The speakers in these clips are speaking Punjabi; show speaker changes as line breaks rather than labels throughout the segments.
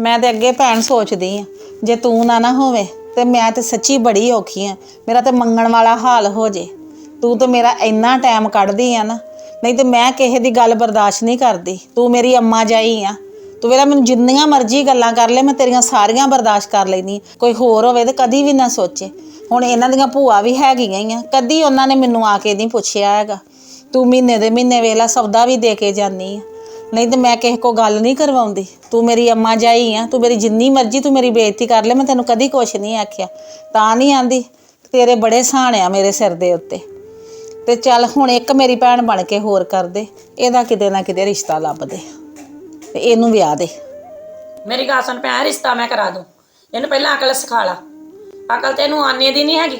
ਮੈਂ ਤੇ ਅੱਗੇ ਭੈਣ ਸੋਚਦੀ ਆ, ਜੇ ਤੂੰ ਨਾ ਨਾ ਹੋਵੇ ਤੇ ਮੈਂ ਤੇ ਸੱਚੀ ਬੜੀ ਔਖੀ ਆ, ਮੇਰਾ ਤੇ ਮੰਗਣ ਵਾਲਾ ਹਾਲ ਹੋ ਜੇ। ਤੂੰ ਤਾਂ ਮੇਰਾ ਇੰਨਾ ਟਾਈਮ ਕੱਢਦੀ ਆ ਨਾ, ਨਹੀਂ ਤੇ ਮੈਂ ਕਿਸੇ ਦੀ ਗੱਲ ਬਰਦਾਸ਼ਤ ਨਹੀਂ ਕਰਦੀ, ਤੂੰ ਮੇਰੀ ਅੰਮਾ ਜਾਈ ਆ। ਤੂੰ ਵੇਲਾ ਮੈਨੂੰ ਜਿੰਨੀਆਂ ਮਰਜ਼ੀ ਗੱਲਾਂ ਕਰ ਲੈ, ਮੈਂ ਤੇਰੀਆਂ ਸਾਰੀਆਂ ਬਰਦਾਸ਼ਤ ਕਰ ਲੈਨੀ ਕੋਈ ਹੋਰ ਹੋਵੇ ਤੇ ਕਦੀ ਵੀ ਨਾ ਸੋਚੇ। ਹੁਣ ਇਹਨਾਂ ਦੀਆਂ ਭੂਆ ਵੀ ਹੈਗੀਆਂ ਹੀ ਆ, ਕਦੀ ਉਹਨਾਂ ਨੇ ਮੈਨੂੰ ਆ ਕੇ ਨਹੀਂ ਪੁੱਛਿਆ ਹੈਗਾ। ਤੂੰ ਮਹੀਨੇ ਦੇ ਮਹੀਨੇ ਵੇਲਾ ਸੌਦਾ ਵੀ ਦੇ ਕੇ ਜਾਨੀ ਆ। ਨਹੀਂ ਤੇ ਮੈਂ ਕਿਸੇ ਕੋ ਗੱਲ ਨਹੀਂ ਕਰਵਾਉਂਦੀ। ਤੂੰ ਮੇਰੀ ਅੰਮਾ ਜਾਈ ਆ ਤੂੰ ਮੇਰੀ ਜਿੰਨੀ ਮਰਜ਼ੀ ਤੂੰ ਮੇਰੀ ਬੇਇੱਜ਼ਤੀ ਕਰ ਲੈ ਮੈਂ ਤੈਨੂੰ ਕਦੀ ਕੁਛ ਨਹੀਂ ਆਖਿਆ। ਤਾਂ ਨਹੀਂ ਆਂਦੀ ਤੇਰੇ ਬੜੇ ਸਹਾਣ ਆ ਮੇਰੇ ਸਿਰ ਦੇ ਉੱਤੇ। ਤੇ ਚੱਲ ਹੁਣ ਇੱਕ ਮੇਰੀ ਭੈਣ ਬਣ ਕੇ ਹੋਰ ਕਰ ਦੇ ਇਹਦਾ ਕਿਤੇ ਨਾ ਕਿਤੇ ਰਿਸ਼ਤਾ ਲੱਭ ਦੇ ਤੇ ਇਹਨੂੰ ਵਿਆਹ ਦੇ।
ਮੇਰੀ ਗੱਲ ਸੁਣ ਪਿਆ ਰਿਸ਼ਤਾ ਮੈਂ ਕਰਾ ਦੂੰ। ਇਹਨੂੰ ਪਹਿਲਾਂ ਅਕਲ ਸਿਖਾ ਲਾ। ਅਕਲ ਤੈਨੂੰ ਆਨੇ ਦੀ ਨਹੀਂ ਹੈਗੀ।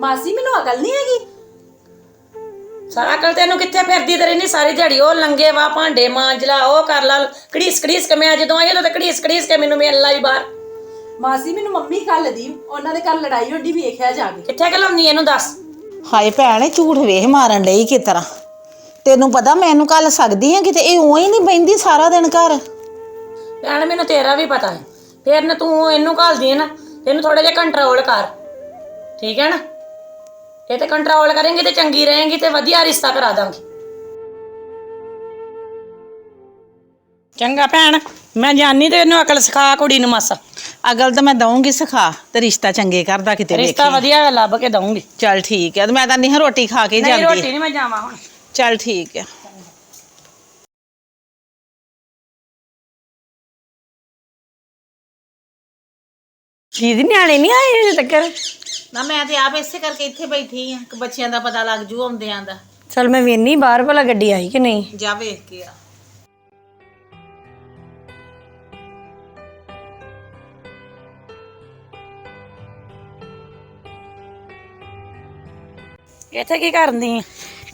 ਮਾਸੀ ਮੈਨੂੰ ਅਕਲ ਨਹੀਂ ਹੈਗੀ।
ਸਾਰਾ ਅਕਲ ਤੈਨੂੰ ਕਿੱਥੇ ਫਿਰਦੀ ਤੇ ਰਹਿੰਦੀ ਸਾਰੀ ਦਿਹਾੜੀ? ਉਹ ਲੰਗੇ ਵਾ ਭਾਂਡੇ ਮਾਂਜ ਲਾ ਉਹ ਕਰ ਲਾ ਕੜੀਸ ਕੜੀਸ ਕੇ ਮੈਂ ਜਦੋਂ ਆਈ ਉਦੋਂ ਤੇ ਕੜੀਸ ਕੜੀਸ ਕੇ ਮੈਨੂੰ ਮਿਲ ਲਾਈ ਬਾਹਰ।
ਮਾਸੀ ਮੈਨੂੰ ਮੰਮੀ ਕੱਲ ਦੀ। ਉਹਨਾਂ ਦੇ ਘਰ ਲੜਾਈ ਹੁੰਦੀ ਵੇਖਿਆ ਜਾ ਕੇ
ਕਿੱਥੇ ਘਲਾਉਣੀ ਇਹਨੂੰ ਦੱਸ?
ਹਾਏ ਭੈਣ ਇਹ ਝੂਠ ਵੇਖ ਮਾਰਨ ਲਈ ਕਿਸ ਤਰ੍ਹਾਂ? ਤੈਨੂੰ ਪਤਾ ਮੈਨੂੰ ਕੱਲ ਸਕਦੀ ਆ ਕਿਤੇ? ਇਹ ਉਵੇਂ ਹੀ ਨਹੀਂ ਬੈਂਦੀ ਸਾਰਾ ਦਿਨ ਘਰ।
ਭੈਣ ਮੈਨੂੰ ਤੇਰਾ ਵੀ ਪਤਾ ਹੈ। ਫੇਰ ਨਾ ਤੂੰ ਇਹਨੂੰ ਘਾਲਦੀ ਹੈ ਨਾ ਤੈਨੂੰ ਥੋੜਾ ਜਿਹਾ ਕੰਟਰੋਲ ਕਰ। ਠੀਕ ਹੈ ਨਾ? ਇਹ ਤੇ ਕੰਟਰੋਲ ਕਰੇਂਗੀ ਤੇ ਚੰਗੀ ਰਹੇਂਗੀ ਤੇ ਵਧੀਆ ਰਿਸ਼ਤਾ ਕਰਾ ਦਾਂਗੀ। ਚੰਗਾ ਭੈਣ ਮੈਂ ਜਾਣੀ ਤੇ ਇਹਨੂੰ ਅਕਲ ਸਿਖਾ ਕੁੜੀ ਨੂੰ ਮਾਸਾ।
ਅਗਲ ਤਾਂ ਮੈਂ ਦਊਂਗੀ ਸਿਖਾ ਤੇ ਰਿਸ਼ਤਾ ਚੰਗੇ ਕਰਦਾ ਕਿਤੇ
ਰਿਸ਼ਤਾ ਵਧੀਆ ਲੱਭ ਕੇ ਦਊਂਗੀ।
ਚੱਲ ਠੀਕ ਹੈ ਤੇ ਮੈਂ ਤਾਂ ਨਹੀਂ ਰੋਟੀ ਖਾ ਕੇ
ਨਹੀਂ
ਜਾਂਦੀ।
ਰੋਟੀ ਨਹੀਂ ਮੈਂ ਜਾਵਾਂ ਹੁਣ।
ਚੱਲ ਠੀਕ ਹੈ
ਦੀਦੀ ਨਿਆਣੇ ਨਹੀਂ ਆਏ ਹਜੇ ਤੱਕ
ਨਾ ਮੈਂ ਤੇ ਆਪ ਇਸੇ ਕਰਕੇ ਇੱਥੇ ਬੈਠੀ ਆ ਕਿ ਬੱਚਿਆਂ ਦਾ ਪਤਾ ਲੱਗ ਜੂ ਆਉਂਦਿਆਂ ਦਾ।
ਚਲ ਮੈਂ ਵੇਨੀ ਬਾਹਰ ਭਲਾ ਗੱਡੀ ਆਈ ਕਿ ਨਹੀਂ?
ਜਾ ਵੇਖ ਕੇ ਆ।
ਇੱਥੇ ਕੀ ਕਰਨੀ ਆ?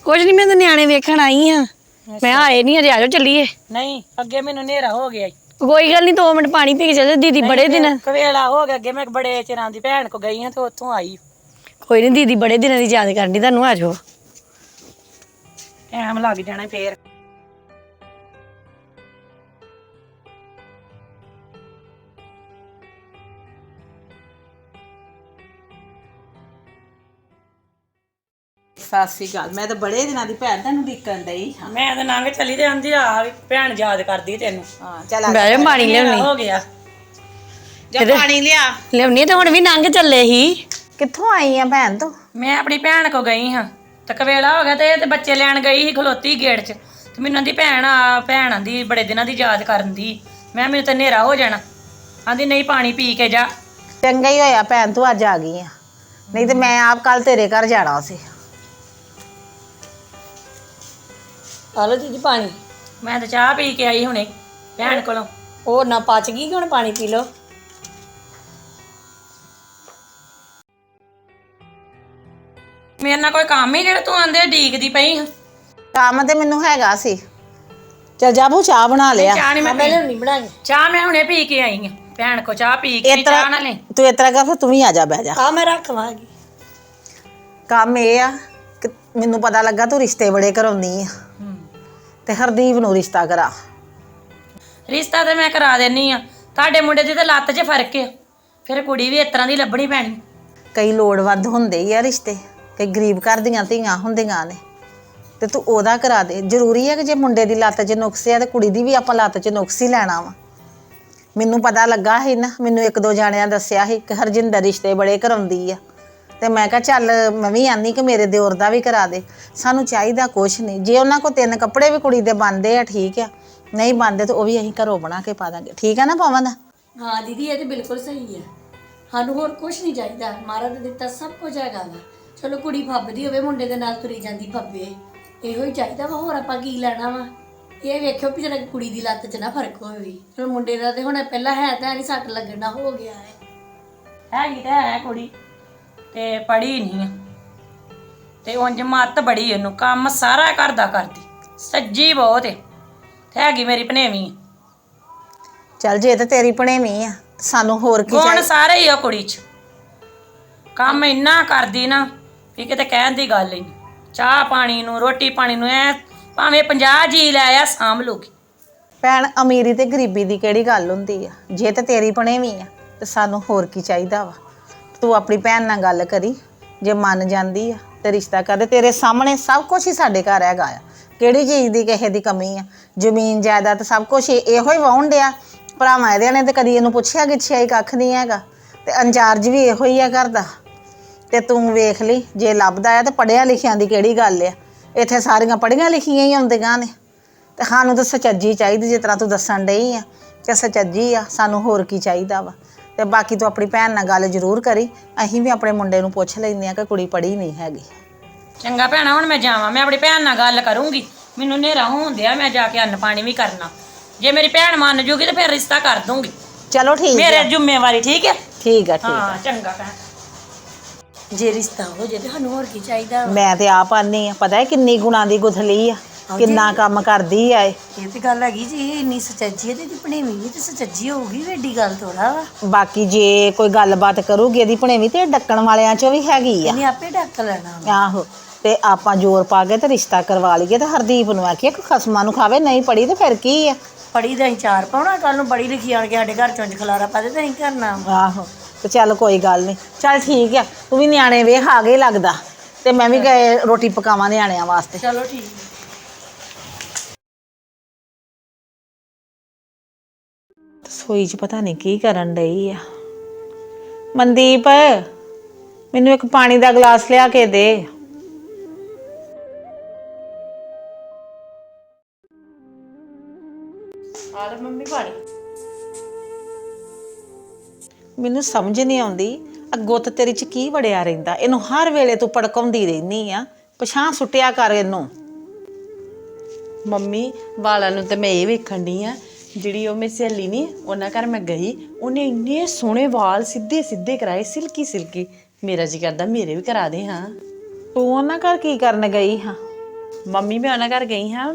ਕੁਝ ਨਹੀਂ ਮੈਂ ਤਾਂ ਨਿਆਣੇ ਵੇਖਣ ਆਈ ਆ। ਮੈਂ ਆਏ ਨਹੀਂ ਹਜੇ ਆਜੋ ਚੱਲੀਏ।
ਨਹੀਂ ਅੱਗੇ ਮੈਨੂੰ ਹਨੇਰਾ ਹੋ ਗਿਆ ਈ।
ਕੋਈ ਗੱਲ ਨਹੀਂ 2 ਮਿੰਟ ਪਾਣੀ ਪੀ ਕੇ ਚੱਲ ਦੀਦੀ ਬੜੇ ਦਿਨ
ਕਵੇਲਾ ਹੋ ਗਿਆ ਅੱਗੇ ਮੈਂ ਬੜੇ ਚਿਰਾਂ ਦੀ ਭੈਣ ਕੋ ਗਈ ਹਾਂ ਤੇ ਉੱਥੋਂ ਆਈ।
ਕੋਈ ਨਹੀਂ ਦੀਦੀ ਬੜੇ ਦਿਨਾਂ ਦੀ ਯਾਦ ਕਰਨੀ ਤੁਹਾਨੂੰ ਆਜੋ
ਟਾਈਮ ਲੱਗ ਜਾਣਾ ਫੇਰ।
ਸਤਿ ਸ੍ਰੀ ਅਕਾਲ। ਮੈਂ ਤਾਂ ਬੜੇ ਦਿਨਾਂ ਦੀ ਭੈਣ ਤੈਨੂੰ ਦੇਖਣ ਡਈ ਹਾਂ।
ਮੈਂ ਤਾਂ ਨੰਗ ਚੱਲੀ ਤੇ ਆਂਦੀ ਆ ਵੀ ਭੈਣ ਯਾਦ ਕਰਦੀ ਤੈਨੂੰ।
ਹਾਂ ਚੱਲ ਆ
ਜਾ ਪਾਣੀ
ਹਨੇਰਾ
ਲਿਆਉਣੀ।
ਹੋ ਗਿਆ
ਜਾ ਪਾਣੀ ਲਿਆ।
ਲਿਆਉਣੀ ਤੇ ਹੁਣ ਵੀ ਲੰਘ ਚੱਲੇ ਹੀ।
ਕਿੱਥੋਂ ਆਈ ਆ ਭੈਣ ਤੂੰ?
ਮੈਂ ਆਪਣੀ ਭੈਣ ਕੋ ਗਈ ਹਾਂ। ਤੇ ਕਵੇਲਾ ਹੋ ਗਿਆ ਤੇ ਇਹ ਤੇ ਬੱਚੇ ਲੈਣ ਗਈ ਸੀ ਖਲੋਤੀ ਗੇਟ 'ਚ। ਤੇ ਮੈਨੂੰ ਆਂਦੀ ਭੈਣ ਆ ਭੈਣ ਆਂਦੀ ਬੜੇ ਦਿਨਾਂ ਦੀ ਯਾਦ ਕਰਨ ਦੀ। ਮੈਂ ਮੈਨੂੰ ਤਾਂ ਹਨੇਰਾ ਹੋ ਜਾਣਾ। ਆਂਦੀ ਨਹੀਂ ਪਾਣੀ ਪੀ ਕੇ ਜਾ।
ਚੰਗਾ ਹੀ ਹੋਇਆ ਭੈਣ ਤੂੰ ਅੱਜ ਆ ਗਈ ਆ। ਨਹੀਂ ਤੇ ਮੈਂ ਆਪ ਕੱਲ ਤੇਰੇ ਘਰ ਜਾਣਾ ਸੀ।
ਆ ਲਓ ਦੀਦੀ ਪਾਣੀ।
ਮੈਂ ਤਾਂ ਚਾਹ ਪੀ ਕੇ ਆਈ ਹੁਣੇ ਭੈਣ ਕੋਲੋਂ।
ਉਹ ਨਾ ਪਚ ਗਈ ਕਿ ਹੁਣ ਪਾਣੀ ਪੀ ਲਓ?
ਮੇਰੇ ਨਾਲ ਕੋਈ ਕੰਮ ਹੀ ਜਿਹੜਾ ਤੂੰ ਆਂਦੇ ਡੀਕਦੀ ਪਈ
ਕੰਮ ਤੇ ਮੈਨੂੰ ਹੈਗਾ ਸੀ। ਚਲ ਜਾਬੂ ਚਾਹ ਬਣਾ ਲਿਆ।
ਚਾਹ ਨਹੀਂ ਮੈਂ ਪੀ
ਲਿਆਉਣੀ ਬਣਾ ਕੇ
ਚਾਹ ਮੈਂ ਹੁਣੇ ਪੀ ਕੇ ਆਈ ਹਾਂ ਭੈਣ ਕੋ ਚਾਹ ਪੀ ਕੇ
ਇਸ ਤਰ੍ਹਾਂ-
ਚਾਹ ਨਾ ਲੈ।
ਤੂੰ ਇਸ ਤਰ੍ਹਾਂ ਕਰ ਫਿਰ ਤੂੰ ਵੀ ਆ ਜਾ ਬਹਿ ਜਾ।
ਆ ਮੈਂ ਰੱਖਵਾਂਗੀ
ਕੰਮ ਇਹ ਆ ਕਿ ਮੈਨੂੰ ਪਤਾ ਲੱਗਾ ਤੂੰ ਰਿਸ਼ਤੇ ਬੜੇ ਕਰਾਉਣੀ ਆ। ਤੇ ਹਰਦੀਪ ਨੂੰ ਰਿਸ਼ਤਾ ਕਰਾ।
ਰਿਸ਼ਤਾ ਤੇ ਮੈਂ ਕਰਾ ਦੇਣੀ ਆ। ਤੁਹਾਡੇ ਮੁੰਡੇ ਦੀ ਤੇ ਲੱਤ 'ਚ ਫ਼ਰਕ ਆ। ਫਿਰ ਕੁੜੀ ਵੀ ਇਸ ਤਰ੍ਹਾਂ ਦੀ ਲੱਭਣੀ ਪੈਣੀ।
ਕਈ ਲੋੜਵੰਦ ਹੁੰਦੇ ਹੀ ਆ ਰਿਸ਼ਤੇ ਕਈ ਗਰੀਬ ਘਰ ਦੀਆਂ ਧੀਆਂ ਹੁੰਦੀਆਂ ਨੇ। ਤੇ ਤੂੰ ਉਹਦਾ ਕਰਾ ਦੇ। ਜ਼ਰੂਰੀ ਹੈ ਕਿ ਜੇ ਮੁੰਡੇ ਦੀ ਲੱਤ 'ਚ ਨੁਕਸ ਆ ਤੇ ਕੁੜੀ ਦੀ ਵੀ ਆਪਾਂ ਲੱਤ 'ਚ ਨੁਕਸ ਹੀ ਲੈਣਾ ਵਾ। ਮੈਨੂੰ ਪਤਾ ਲੱਗਾ ਸੀ ਨਾ ਮੈਨੂੰ ਇੱਕ ਦੋ ਜਾਣਿਆਂ ਦੱਸਿਆ ਸੀ ਕਿ ਹਰਜਿੰਦਰ ਰਿਸ਼ਤੇ ਬੜੇ ਕਰਾਉਂਦੀ ਆ। ਤੇ ਮੈਂ ਕਿਹਾ ਚੱਲ ਮੈਂ ਵੀ ਆਨੀ ਕਿ ਮੇਰੇ ਦਿਓਰ ਦਾ ਵੀ ਕਰਾ ਦੇ। ਸਾਨੂੰ ਚਾਹੀਦਾ ਕੁਛ ਨਹੀਂ। ਜੇ ਉਹਨਾਂ ਕੋ ਤਿੰਨ ਕੱਪੜੇ ਵੀ ਕੁੜੀ ਦੇ ਬੰਦੇ ਆ ਠੀਕ ਆ। ਨਹੀਂ ਬੰਦੇ ਤਾਂ ਉਹ ਵੀ ਅਸੀਂ ਘਰੋਂ ਬਣਾ ਕੇ ਪਾ ਦਾਂਗੇ। ਠੀਕ ਆ ਨਾ ਪਵਨ?
ਹਾਂ ਦੀਦੀ ਇਹ ਤੇ ਬਿਲਕੁਲ ਸਹੀ ਹੈ। ਸਾਨੂੰ ਹੋਰ ਕੁਝ ਨਹੀਂ ਚਾਹੀਦਾ। ਮਹਾਰਾਜ ਨੇ ਦਿੱਤਾ ਸਭ ਕੁਝ ਹੈਗਾ ਵਾ। ਚਲੋ ਕੁੜੀ ਫੱਬਦੀ ਹੋਵੇ ਮੁੰਡੇ ਦੇ ਨਾਲ ਤੁਰੀ ਜਾਂਦੀ ਫੱਬੇ। ਇਹੋ ਹੀ ਚਾਹੀਦਾ ਵਾ। ਹੋਰ ਆਪਾਂ ਕੀ ਲੈਣਾ ਵਾ? ਇਹ ਵੇਖਿਓ ਵੀ ਜਰਾ ਕੁੜੀ ਦੀ ਲੱਤ 'ਚ ਨਾ ਫ਼ਰਕ ਹੋਵੇ। ਵੀ ਚਲੋ ਮੁੰਡੇ ਦਾ ਤੇ ਹੁਣ ਪਹਿਲਾਂ ਹੈ ਤਾਂ ਨਹੀਂ ਸੱਟ ਲੱਗਣਾ ਹੋ ਗਿਆ ਹੈ।
ਹੈਗੀ ਤਾਂ ਹੈ ਕੁੜੀ। ਤੇ ਪੜੀ ਨਹੀਂ ਆ। ਤੇ ਉਂਝ ਮੱਤ ਬੜੀ ਉਹਨੂੰ ਕੰਮ ਸਾਰਾ ਘਰ ਦਾ ਕਰਦੀ ਸੱਜੀ ਬਹੁਤ ਤੇ ਹੈਗੀ ਮੇਰੀ ਭਨੇਵੀਂ
ਚੱਲ ਜੇ ਤੇ ਤੇਰੀ ਭਣੇਵੀਂ ਆ ਸਾਨੂੰ ਹੋਰ ਕੀ
ਗੁਣ
ਚਾਹੀਦਾ?
ਸਾਰੇ ਹੀ ਆ ਕੁੜੀ 'ਚ। ਕੰਮ ਇੰਨਾ ਕਰਦੀ ਨਾ ਵੀ ਕਿਤੇ ਕਹਿਣ ਦੀ ਗੱਲ ਹੀ ਨਹੀਂ। ਚਾਹ ਪਾਣੀ ਨੂੰ ਰੋਟੀ ਪਾਣੀ ਨੂੰ ਐ ਭਾਵੇਂ 50 ਜੀ ਲੈ ਆ ਸਾਂਭ ਲੂਗੀ।
ਭੈਣ ਅਮੀਰੀ ਤੇ ਗਰੀਬੀ ਦੀ ਕਿਹੜੀ ਗੱਲ ਹੁੰਦੀ ਆ? ਜੇ ਤੇ ਤੇਰੀ ਭਣੇਵੀਂ ਆ ਤੇ ਸਾਨੂੰ ਹੋਰ ਕੀ ਚਾਹੀਦਾ ਵਾ? ਤੂੰ ਆਪਣੀ ਭੈਣ ਨਾਲ ਗੱਲ ਕਰੀ, ਜੇ ਮੰਨ ਜਾਂਦੀ ਆ ਤੇ ਰਿਸ਼ਤਾ ਕਰਦੇ ਤੇਰੇ ਸਾਹਮਣੇ ਸਭ ਕੁਝ ਹੀ ਸਾਡੇ ਘਰ ਹੈਗਾ ਆ। ਕਿਹੜੀ ਚੀਜ਼ ਦੀ ਕਿਸੇ ਦੀ ਕਮੀ ਆ? ਜ਼ਮੀਨ, ਜਾਇਦਾਦ ਸਭ ਕੁਝ ਇਹੋ ਹੀ ਵਾਹੁਣ ਡਿਆ। ਭਰਾਵਾਂ ਇਹਦੇ ਨੇ ਤੇ ਕਦੀ ਇਹਨੂੰ ਪੁੱਛਿਆ ਗਿੱਛਿਆ ਹੀ ਕੱਖ ਨਹੀਂ ਹੈਗਾ? ਤੇ ਇੰਚਾਰਜ ਵੀ ਇਹੋ ਹੀ ਆ ਕਰਦਾ ਤੇ ਤੂੰ ਵੇਖ ਲਈ, ਜੇ ਲੱਭਦਾ ਆ ਤੇ ਪੜਿਆ ਲਿਖਿਆਂ ਦੀ ਕਿਹੜੀ ਗੱਲ ਆ? ਇੱਥੇ ਸਾਰੀਆਂ ਪੜੀਆਂ ਲਿਖੀਆਂ ਹੀ ਆਉਂਦੀਆਂ ਨੇ। ਤੇ ਸਾਨੂੰ ਤਾਂ ਸਚੱਜੀ ਚਾਹੀਦੀ, ਜਿਸ ਤਰ੍ਹਾਂ ਤੂੰ ਦੱਸਣ ਡਈ ਆ ਤੇ ਸਚੱਜੀ ਆ, ਸਾਨੂੰ ਹੋਰ ਕੀ ਚਾਹੀਦਾ ਵਾ? ਤੇ ਬਾਕੀ ਤੂੰ ਆਪਣੀ ਭੈਣ ਨਾਲ ਗੱਲ ਜ਼ਰੂਰ ਕਰੀ। ਅਸੀਂ ਵੀ ਆਪਣੇ ਮੁੰਡੇ ਨੂੰ ਪੁੱਛ ਲੈਂਦੇ ਆ ਕਿ ਕੁੜੀ ਪੜ੍ਹੀ ਨਹੀਂ ਹੈਗੀ।
ਚੰਗਾ ਭੈਣਾ ਹੁਣ ਮੈਂ ਜਾਵਾਂ। ਮੈਂ ਆਪਣੀ ਭੈਣ ਨਾਲ ਗੱਲ ਕਰੂੰਗੀ। ਮੈਨੂੰ ਹਨੇਰਾ ਹੋਣ ਦਿਆ ਮੈਂ ਜਾ ਕੇ ਅੰਨ ਪਾਣੀ ਵੀ ਕਰਨਾ। ਜੇ ਮੇਰੀ ਭੈਣ ਮੰਨ ਜੂਗੀ ਤੇ ਫਿਰ ਰਿਸ਼ਤਾ ਕਰ ਦੂੰਗੀ।
ਚਲੋ ਠੀਕ
ਮੇਰੇ
ਆ
ਜ਼ਿੰਮੇਵਾਰੀ ਠੀਕ ਹੈ?
ਠੀਕ ਆ ਠੀਕ ਆ।
ਹਾਂ ਚੰਗਾ ਭੈਣ।
ਜੇ ਰਿਸ਼ਤਾ ਹੋ ਜੇ ਤੇ ਸਾਨੂੰ ਹੋਰ ਕੀ ਚਾਹੀਦਾ? ਵਾ?
ਮੈਂ ਤੇ ਆਪ ਆਨੀ ਆ। ਪਤਾ ਹੈ ਕਿੰਨੀ ਗੁਣਾ ਦੀ ਗੁਥਲੀ ਆ। ਕਿੰਨਾ ਕੰਮ ਕਰਦੀ ਆ ਇਹ?
ਇਹ ਤੇ ਗੱਲ ਹੈਗੀ ਜੀ ਇਹ ਇੰਨੀ ਸੱਚੀ ਹੈ ਤੇ ਇਹਦੀ ਭਣੇਵੀਂ ਵੀ ਤੇ ਸੱਚੀ ਹੋਊਗੀ ਵੇਡੀ ਗੱਲ ਥੋੜਾ ਵਾ।
ਬਾਕੀ ਜੇ ਕੋਈ ਗੱਲਬਾਤ ਕਰੂਗੀ ਇਹਦੀ ਭਣੇਵੀਂ ਤੇ ਇਹ ਡੱਕਣ ਵਾਲਿਆਂ ਚੋਂ ਵੀ ਹੈਗੀ ਆ।
ਇਹਨੇ ਆਪੇ ਡੱਕ ਲੈਣਾ ਵਾ।
ਆਹੋ ਤੇ ਆਪਾਂ ਜ਼ੋਰ ਪਾ ਕੇ ਤੇ ਰਿਸ਼ਤਾ ਕਰਵਾ ਲਈਏ ਤੇ ਹਰਦੀਪ ਨੂੰ ਆਖੀਏ ਕਿ ਖਸਮਾਂ ਨੂੰ ਖਾਵੇ ਨਹੀਂ ਪੜੀ ਤੇ ਫਿਰ ਕੀ ਆ?
ਪੜੀ ਦਾ ਚਾਰ ਪਾਉਣਾ ਕੱਲ ਨੂੰ ਬੜੀ ਲਿਖੀ ਆਣ ਕੇ ਸਾਡੇ ਘਰ ਚੋਂ ਖਲਾਰਾ ਪਾ ਦੇ ਤੇ ਅਸੀਂ ਕਰਨਾ ਵਾ।
ਆਹੋ ਤੇ ਚੱਲ ਕੋਈ ਗੱਲ ਨਹੀਂ। ਚੱਲ ਠੀਕ ਆ ਤੂੰ ਵੀ ਨਿਆਣੇ ਵੇਖ ਆ ਗਏ ਲੱਗਦਾ। ਤੇ ਮੈਂ ਵੀ ਗਏ ਰੋਟੀ ਪਕਾਵਾਂ ਨਿਆਣਿਆਂ ਵਾਸਤੇ।
ਚਲੋ ਠੀਕ
ਸੋਈ 'ਚ ਪਤਾ ਨਹੀਂ ਕੀ ਕਰਨ ਡਈ ਆ। ਮਨਦੀਪ ਮੈਨੂੰ ਇੱਕ ਪਾਣੀ ਦਾ ਗਲਾਸ ਲਿਆ ਕੇ ਦੇ।
ਆਲ ਮੰਮੀ ਪਾਣੀ।
ਮੈਨੂੰ ਸਮਝ ਨਹੀਂ ਆਉਂਦੀ ਆ ਗੁੱਤ ਤੇਰੀ 'ਚ ਕੀ ਵੜਿਆ ਰਹਿੰਦਾ? ਇਹਨੂੰ ਹਰ ਵੇਲੇ ਤੂੰ ਪੜਕਾਉਂਦੀ ਰਹਿਨੀ ਆ ਪਛਾਂ ਸੁੱਟਿਆ ਕਰ ਇਹਨੂੰ।
ਮੰਮੀ ਵਾਲਾਂ ਨੂੰ ਤੇ ਮੈਂ ਇਹ ਵੇਖਣ ਡਈ ਆ ਜਿਹੜੀ ਉਹ ਮੇਰੀ ਸਹੇਲੀ ਨਹੀਂ ਉਹਨਾਂ ਘਰ ਮੈਂ ਗਈ ਉਹਨੇ ਇੰਨੇ ਸੋਹਣੇ ਵਾਲ ਸਿੱਧੇ ਸਿੱਧੇ ਕਰਾਏ ਸਿਲਕੀ ਸਿਲਕੀ। ਮੇਰਾ ਜੀ ਕਰਦਾ ਮੇਰੇ ਵੀ ਕਰਾ ਦੇ ਹਾਂ।
ਤੂੰ ਉਹਨਾਂ ਘਰ ਕੀ ਕਰਨ ਗਈ ਹਾਂ?
ਮੰਮੀ ਮੈਂ ਉਹਨਾਂ ਘਰ ਗਈ ਹਾਂ।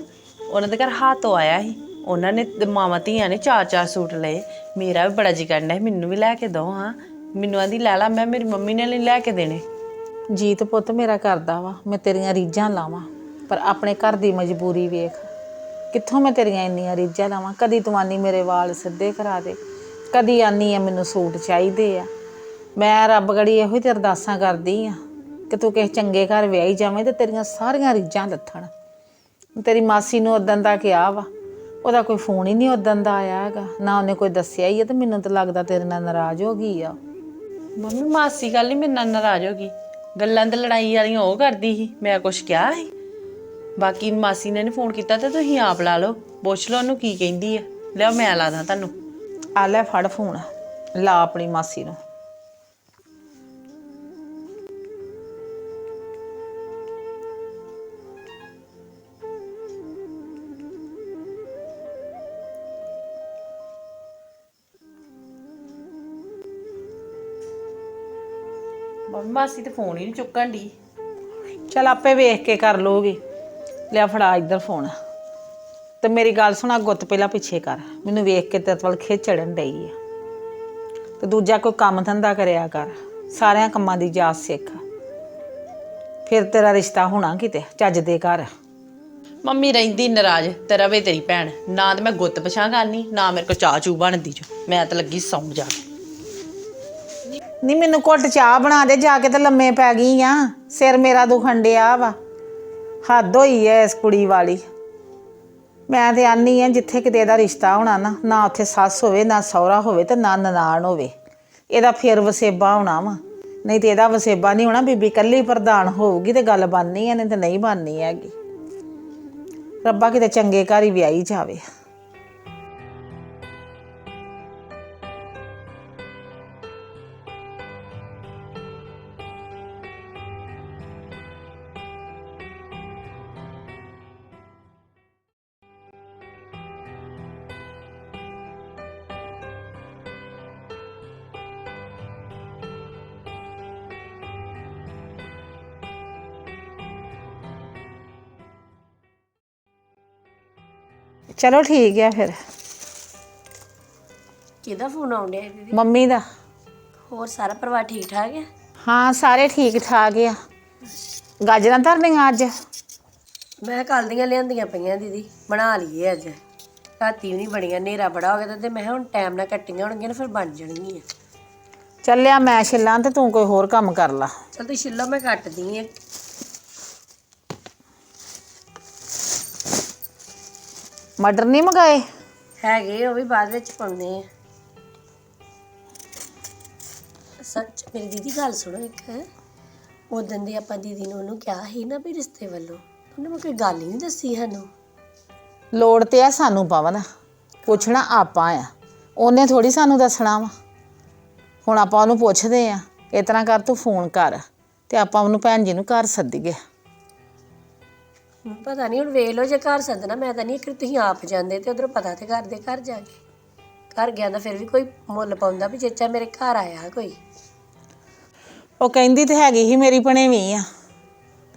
ਉਹਨਾਂ ਦੇ ਘਰ ਹਾਤੋਂ ਆਇਆ ਸੀ। ਉਹਨਾਂ ਨੇ ਮਾਵਾਂ ਧੀਆਂ ਨੇ ਚਾਰ ਚਾਰ ਸੂਟ ਲਏ। ਮੇਰਾ ਵੀ ਬੜਾ ਜੀ ਕਰਦਾ ਸੀ ਮੈਨੂੰ ਵੀ ਲੈ ਕੇ ਦੋ ਹਾਂ। ਮੈਨੂੰ ਆਂਦੀ ਲੈ ਲਾ ਮੈਂ ਮੇਰੀ ਮੰਮੀ ਨੇ ਨਹੀਂ ਲੈ ਕੇ ਦੇਣੇ।
ਜੀਤ ਪੁੱਤ ਮੇਰਾ ਕਰਦਾ ਵਾ ਮੈਂ ਤੇਰੀਆਂ ਰੀਝਾਂ ਲਾਵਾਂ ਪਰ ਆਪਣੇ ਘਰ ਦੀ ਮਜਬੂਰੀ ਵੇਖ। ਕਿੱਥੋਂ ਮੈਂ ਤੇਰੀਆਂ ਇੰਨੀਆਂ ਰੀਝਾਂ ਲਾਵਾਂ? ਕਦੀ ਤੂੰ ਆਨੀ ਮੇਰੇ ਵਾਲ ਸਿੱਧੇ ਕਰਾ ਦੇ। ਕਦੀ ਆਨੀ ਆ ਮੈਨੂੰ ਸੂਟ ਚਾਹੀਦੇ ਆ। ਮੈਂ ਰੱਬ ਗੜੀ ਇਹੋ ਹੀ ਤੇ ਅਰਦਾਸਾਂ ਕਰਦੀ ਆ ਕਿ ਤੂੰ ਕਿਸੇ ਚੰਗੇ ਘਰ ਵਿਆਹੀ ਜਾਵੇਂ ਤੇ ਤੇਰੀਆਂ ਸਾਰੀਆਂ ਰੀਝਾਂ ਲੱਥਣ। ਤੇਰੀ ਮਾਸੀ ਨੂੰ ਉਦਣ ਦਾ ਕਿਹਾ ਵਾ, ਉਹਦਾ ਕੋਈ ਫੋਨ ਹੀ ਨਹੀਂ ਉਦਣ ਦਾ ਆਇਆ ਹੈਗਾ। ਨਾ ਉਹਨੇ ਕੋਈ ਦੱਸਿਆ ਹੀ ਹੈ ਤੇ ਮੈਨੂੰ ਤਾਂ ਲੱਗਦਾ ਤੇਰੇ ਨਾਲ ਨਾਰਾਜ਼ ਹੋ ਗਈ ਆ।
ਮੰਮੀ, ਮਾਸੀ ਗੱਲ ਨਹੀਂ ਮੇਰੇ ਨਾਲ ਨਾਰਾਜ਼ ਹੋ ਗਈ। ਗੱਲਾਂ ਤੇ ਲੜਾਈ ਵਾਲੀਆਂ ਉਹ ਕਰਦੀ ਸੀ, ਮੈਂ ਕੁਛ ਕਿਹਾ ਸੀ। ਬਾਕੀ ਮਾਸੀ ਨੇ ਨੀ ਫੋਨ ਕੀਤਾ ਤੇ ਤੁਸੀਂ ਆਪ ਲਾ ਲਓ। ਪੁੱਛ ਲਓ ਉਹਨੂੰ ਕੀ ਕਹਿੰਦੀ ਆ। ਲਿਆ ਮੈਂ ਲਾ ਦਾਂ ਤੁਹਾਨੂੰ।
ਆ ਲੈ ਫੜ ਫੋਨ। ਲਾ ਆਪਣੀ ਮਾਸੀ ਨੂੰ।
ਮੰਮੀ ਮਾਸੀ ਤੇ ਫੋਨ ਹੀ ਨਹੀਂ ਚੁੱਕਣ ਦੀ
ਚਲ ਆਪੇ ਵੇਖ ਕੇ ਕਰ ਲੋਗੀ ਲਿਆ ਫੜਾ ਇੱਧਰ ਫੋਨ। ਤੇ ਮੇਰੀ ਗੱਲ ਸੁਣਾ ਗੁੱਤ ਪਹਿਲਾਂ ਪਿੱਛੇ ਕਰ। ਮੈਨੂੰ ਵੇਖ ਕੇ ਤੇਰੇ ਵੱਲ ਖਿੱਚ ਚੜਨ ਡਈ ਆ। ਤੇ ਦੂਜਾ ਕੋਈ ਕੰਮ ਧੰਦਾ ਕਰਿਆ ਕਰ। ਸਾਰਿਆਂ ਕੰਮਾਂ ਦੀ ਜਾਚ ਸਿੱਖ। ਫਿਰ ਤੇਰਾ ਰਿਸ਼ਤਾ ਹੋਣਾ ਕਿਤੇ ਚੱਜ ਦੇ ਘਰ।
ਮੰਮੀ ਰਹਿੰਦੀ ਨਾਰਾਜ਼ ਤੇ ਰਵੇ ਤੇਰੀ ਭੈਣ। ਨਾ ਤੇ ਮੈਂ ਗੁੱਤ ਪਛਾਂ ਕਰਨੀ ਨਾ ਮੇਰੇ ਕੋ ਚਾਹ ਚੂ ਬਣਦੀ ਜੋ। ਮੈਂ ਤਾਂ ਲੱਗੀ ਸੌਂ ਜਾ ਕੇ।
ਨਹੀਂ ਮੈਨੂੰ ਘੁੱਟ ਚਾਹ ਬਣਾ ਦੇ ਜਾ ਕੇ ਤੇ ਲੰਮੇ ਪੈ ਗਈ ਆ। ਸਿਰ ਮੇਰਾ ਦੁਖਣ ਡਿਆ ਵਾ। ਹੱਦ ਹੋਈ ਐ ਇਸ ਕੁੜੀ ਵਾਲੀ। ਮੈਂ ਤੇ ਆਨੀ ਆ ਜਿੱਥੇ ਕਿਤੇ ਇਹਦਾ ਰਿਸ਼ਤਾ ਹੋਣਾ ਨਾ ਨਾ ਉੱਥੇ ਸੱਸ ਹੋਵੇ, ਨਾ ਸਹੁਰਾ ਹੋਵੇ ਤੇ ਨਾ ਨਨਾਣ ਹੋਵੇ। ਇਹਦਾ ਫੇਰ ਵਸੇਬਾ ਹੋਣਾ ਵਾ। ਨਹੀਂ ਤੇ ਇਹਦਾ ਵਸੇਬਾ ਨਹੀਂ ਹੋਣਾ, ਬੀਬੀ ਕੱਲੀ ਪ੍ਰਧਾਨ ਹੋਊਗੀ ਤੇ ਗੱਲ ਬਣਨੀ ਐ, ਨਹੀਂ ਤੇ ਨਹੀਂ ਬਣਨੀ ਹੈਗੀ। ਰੱਬਾ ਕਿਤੇ ਚੰਗੇ ਘਰ ਹੀ ਵਿਆਹੀ ਜਾਵੇ। ਚਲੋ ਠੀਕ ਹੈ ਫਿਰ।
ਕਿਹਦਾ ਫੋਨ ਆਉਂਦਿਆ ਦੀਦੀ
ਮੰਮੀ ਦਾ।
ਹੋਰ ਸਾਰਾ ਪਰਿਵਾਰ ਠੀਕ ਠਾਕ ਹੈ
ਹਾਂ ਸਾਰੇ ਠੀਕ ਠਾਕ ਆ। ਗਾਜਰਾਂ ਧਰਨੀਆਂ ਅੱਜ?
ਮੈਂ ਕੱਲ ਦੀਆਂ ਲਿਆਂਦੀਆਂ ਪਈਆਂ ਦੀਦੀ ਬਣਾ ਲਈਏ ਅੱਜ। ਰਾਤੀ ਵੀ ਨਹੀਂ ਬਣੀਆਂ ਹਨੇਰਾ ਬੜਾ ਹੋ ਗਿਆ ਤੇ ਮੈਂ ਕਿਹਾ ਹੁਣ ਟਾਈਮ ਨਾਲ ਕੱਟੀਆਂ ਹੋਣਗੀਆਂ ਨਾ ਫਿਰ ਬਣ ਜਾਣਗੀਆਂ।
ਚੱਲਿਆ ਮੈਂ ਛਿੱਲਾਂ ਤੇ ਤੂੰ ਕੋਈ ਹੋਰ ਕੰਮ ਕਰ ਲਾ।
ਚਲ ਤੂੰ ਛਿੱਲੋ ਮੈਂ ਕੱਟਦੀ ਆ।
ਮਟਰ ਨਹੀਂ ਮਗਾਏ?
ਹੈਗੇ ਉਹ ਵੀ ਬਾਅਦ ਵਿੱਚ ਪਾਉਣੇ ਆ। ਸੱਚ ਮੇਰੀ ਦੀਦੀ ਗੱਲ ਸੁਣੋ ਇੱਕ। ਉਦੋਂ ਦੀ ਆਪਾਂ ਦੀਦੀ ਨੂੰ ਉਹਨੂੰ ਕਿਹਾ ਸੀ ਨਾ ਵੀ ਰਿਸ਼ਤੇ ਵੱਲੋਂ ਉਹਨੇ ਮੈਨੂੰ ਕੋਈ ਗੱਲ ਹੀ ਨਹੀਂ ਦੱਸੀ ਸਾਨੂੰ।
ਲੋੜ ਤੇ ਆ ਸਾਨੂੰ ਪਵਨ ਪੁੱਛਣਾ ਆਪਾਂ ਆ। ਉਹਨੇ ਥੋੜੀ ਸਾਨੂੰ ਦੱਸਣਾ ਵਾ। ਹੁਣ ਆਪਾਂ ਉਹਨੂੰ ਪੁੱਛਦੇ ਆ ਇਸ ਤਰ੍ਹਾਂ ਕਰ ਤੂੰ ਫੋਨ ਕਰ ਤੇ ਆਪਾਂ ਉਹਨੂੰ ਭੈਣ ਜੀ ਨੂੰ ਘਰ ਸੱਦੀਏ।
ਹੁਣ ਪਤਾ ਨਹੀਂ ਹੁਣ ਵੇਖ ਲਓ ਜੇ ਘਰ ਸੱਦਣਾ ਮੈਂ ਤਾਂ ਨਹੀਂ ਕਿ ਤੁਸੀਂ ਆਪ ਜਾਂਦੇ ਤੇ ਉਧਰੋਂ ਪਤਾ ਤੇ ਕਰਦੇ ਘਰ ਜਾ ਕੇ। ਘਰ ਗਿਆ ਤਾਂ ਫਿਰ ਵੀ ਕੋਈ ਮੁੱਲ ਪਾਉਂਦਾ ਵੀ ਚੇਚਾ ਮੇਰੇ ਘਰ ਆਇਆ ਕੋਈ।
ਉਹ ਕਹਿੰਦੀ ਤੇ ਹੈਗੀ ਹੀ ਮੇਰੀ ਭਣੇਵੀਂ ਆ।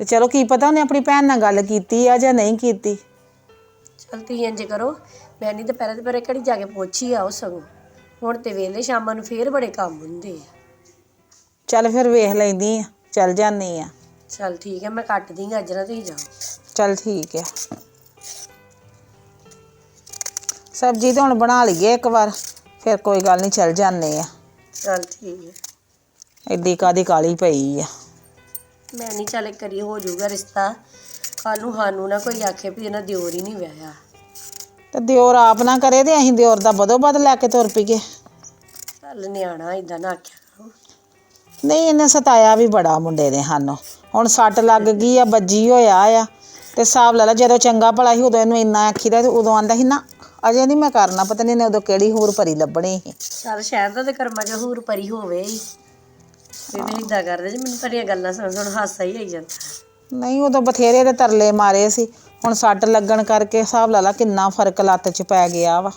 ਤੇ ਚਲੋ ਕੀ ਪਤਾ ਉਹਨੇ ਆਪਣੀ ਭੈਣ ਨਾਲ ਗੱਲ ਕੀਤੀ ਆ ਜਾਂ ਨਹੀਂ ਕੀਤੀ।
ਚਲ ਤੁਸੀਂ ਇੰਜ ਕਰੋ ਮੈਂ ਨਹੀਂ ਦੁਪਹਿਰੇ ਦੁਪਹਿਰੇ ਘੜੀ ਜਾ ਕੇ ਪੁੱਛੀ ਆਓ ਸਗੋਂ। ਹੁਣ ਤੇ ਵੇਲੇ ਸ਼ਾਮਾਂ ਨੂੰ ਫੇਰ ਬੜੇ ਕੰਮ ਹੁੰਦੇ ਆ।
ਚੱਲ ਫਿਰ ਵੇਖ ਲੈਂਦੀ ਆ ਚੱਲ ਜਾਨੀ ਆ।
ਚਲ ਠੀਕ ਹੈ ਮੈਂ ਕੱਟਦੀ ਗਾਜਰਾਂ ਤੁਸੀਂ ਜਾਓ।
ਚੱਲ ਠੀਕ ਆ ਸਬਜ਼ੀ ਤਾਂ ਹੁਣ ਬਣਾ ਲਈਏ ਇੱਕ ਵਾਰ ਫਿਰ ਕੋਈ ਗੱਲ ਨਹੀਂ ਚੱਲ ਜਾਂਦੇ ਆ
ਚਲ ਠੀਕ ਹੈ।
ਐਡੀ ਕਾਦੀ ਕਾਲੀ ਪਈ ਆ।
ਮੈਂ ਨਹੀਂ ਚੱਲ ਕਰੀ ਹੋ ਜਾਊਗਾ ਰਿਸ਼ਤਾ ਕੱਲ ਨੂੰ ਸਾਨੂੰ ਨਾ ਕੋਈ ਆਖੇ ਵੀ ਇਹਨਾਂ ਦਿਓਰ ਹੀ ਨਹੀਂ ਵਿਆਹਿਆ।
ਤੇ ਦਿਓਰ ਆਪ ਨਾ ਕਰੇ ਤੇ ਅਸੀਂ ਦਿਓਰ ਦਾ ਬਦੋ ਬਦ ਲੈ ਕੇ ਤੁਰ ਪਈਏ।
ਚੱਲ ਨਿਆਣਾ ਇਦਾਂ ਨਾ ਆਖਿਆ ਕਰੋ।
ਨਹੀਂ ਇਹਨੇ ਸਤਾਇਆ ਵੀ ਬੜਾ ਮੁੰਡੇ ਨੇ ਸਾਨੂੰ। ਹੁਣ ਸੱਟ ਲੱਗ ਗਈ ਆ ਬੱਜੀ ਹੋਇਆ ਆ। ਤੇ ਹਿਸਾਬ ਲਾ ਲਾ ਜਦੋਂ ਚੰਗਾ ਭਲਾ ਸੀ ਉਦੋਂ ਇਹਨੂੰ ਇੰਨਾ ਆਖੀਦਾ ਤੇ ਉਦੋਂ ਆਂਦਾ ਸੀ ਨਾ ਅਜੇ ਨਹੀਂ ਮੈਂ ਕਰਨਾ ਪਤਾ ਨਹੀਂ ਨੇ ਉਦੋਂ ਕਿਹੜੀ ਹੋਰ ਭਰੀ ਲੱਭਣੀ ਸੀ।
ਚੱਲ ਸ਼ਾਇਦ ਤੇ ਕਰਮਾਂ ਚ ਹੂਰ ਪਰੀ ਹੋਵੇ ਹੀ। ਮੈਂ ਇਦਾਂ ਕਰਦੇ ਜੀ ਮੈਨੂੰ ਤੁਹਾਡੀਆਂ ਗੱਲਾਂ ਸੁਣ ਸੁਣ ਹਾਸਾ ਹੀ ਆਈ ਜਾਂਦਾ।
ਨਹੀਂ ਉਦੋਂ ਬਥੇਰੇ ਦੇ ਤਰਲੇ ਮਾਰੇ ਸੀ। ਹੁਣ ਸੱਟ ਲੱਗਣ ਕਰਕੇ ਹਿਸਾਬ ਲਾ ਲਾ ਕਿੰਨਾ ਫ਼ਰਕ ਲੱਤ 'ਚ ਪੈ ਗਿਆ ਵਾ।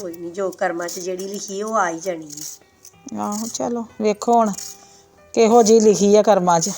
ਕੋਈ ਨਹੀਂ ਜੋ ਕਰਮਾਂ ਚ ਜਿਹੜੀ ਲਿਖੀ ਉਹ ਆ ਹੀ ਜਾਣੀ ਹੈ
ਆਹੋ ਚਲੋ ਵੇਖੋ ਹੁਣ ਕਿਹੋ ਜੀ ਲਿਖੀ ਆ ਕਰਮਾਂ 'ਚ।